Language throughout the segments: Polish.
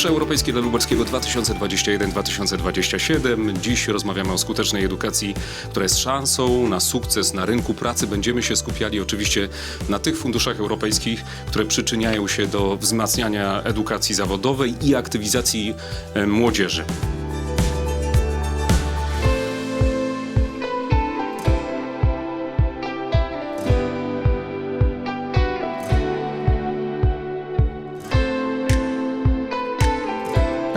Fundusze Europejskie dla Lubelskiego 2021-2027. Dziś rozmawiamy o skutecznej edukacji, która jest szansą na sukces na rynku pracy. Będziemy się skupiali oczywiście na tych funduszach europejskich, które przyczyniają się do wzmacniania edukacji zawodowej i aktywizacji e, młodzieży.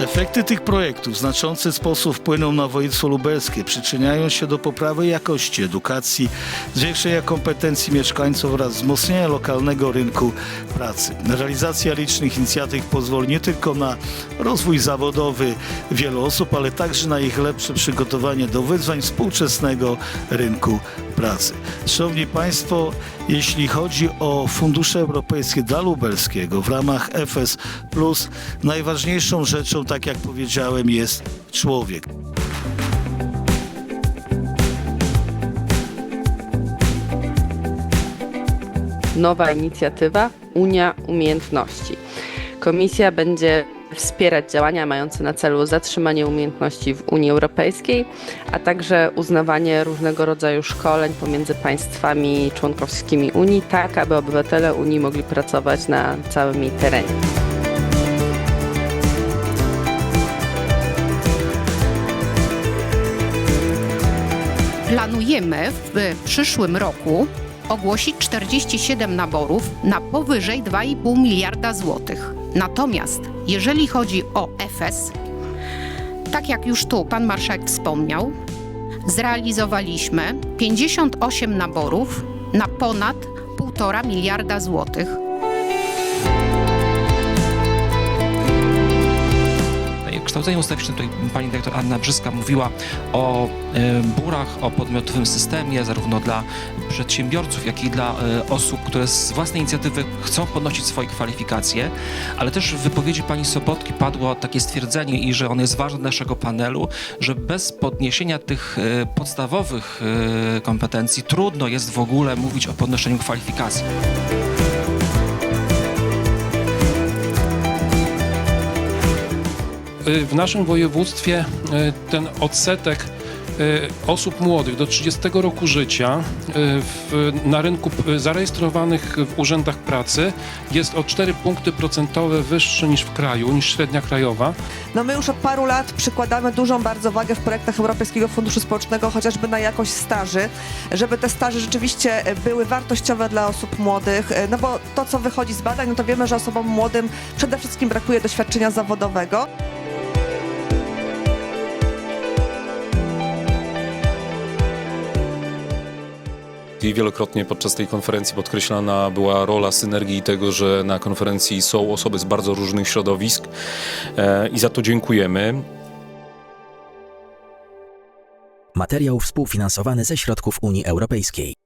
Efekty tych projektów w znaczący sposób wpłyną na województwo lubelskie, przyczyniają się do poprawy jakości edukacji, zwiększenia kompetencji mieszkańców oraz wzmocnienia lokalnego rynku pracy. Realizacja licznych inicjatyw pozwoli nie tylko na rozwój zawodowy wielu osób, ale także na ich lepsze przygotowanie do wyzwań współczesnego rynku pracy. Szanowni Państwo, jeśli chodzi o fundusze europejskie dla lubelskiego w ramach FS, najważniejszą rzeczą, tak jak powiedziałem, jest człowiek. Nowa inicjatywa Unia Umiejętności. Komisja będzie wspierać działania mające na celu zatrzymanie umiejętności w Unii Europejskiej, a także uznawanie różnego rodzaju szkoleń pomiędzy państwami członkowskimi Unii, tak aby obywatele Unii mogli pracować na całym jej terenie. Planujemy w przyszłym roku ogłosić 47 naborów na powyżej 2,5 miliarda złotych. Natomiast jeżeli chodzi o EFES, tak jak już tu pan marszałek wspomniał, zrealizowaliśmy 58 naborów na ponad 1,5 miliarda złotych. Kształceniu ustawicznym, tutaj pani dyrektor Anna Brzyska mówiła o e, burach, o podmiotowym systemie, zarówno dla przedsiębiorców, jak i dla e, osób, które z własnej inicjatywy chcą podnosić swoje kwalifikacje, ale też w wypowiedzi pani Sobotki padło takie stwierdzenie i że on jest ważny dla naszego panelu, że bez podniesienia tych e, podstawowych kompetencji trudno jest w ogóle mówić o podnoszeniu kwalifikacji. W naszym województwie y, ten odsetek y, osób młodych do 30 roku życia y, w, na rynku zarejestrowanych w urzędach pracy jest o 4 punkty procentowe wyższy niż w kraju, niż średnia krajowa. No my już od paru lat przykładamy dużą bardzo wagę w projektach Europejskiego Funduszu Społecznego, chociażby na jakość staży, żeby te staże rzeczywiście były wartościowe dla osób młodych, no bo to, co wychodzi z badań, no to wiemy, że osobom młodym przede wszystkim brakuje doświadczenia zawodowego. I wielokrotnie podczas tej konferencji podkreślana była rola synergii i tego, że na konferencji są osoby z bardzo różnych środowisk e, i za to dziękujemy. Materiał współfinansowany ze środków Unii Europejskiej.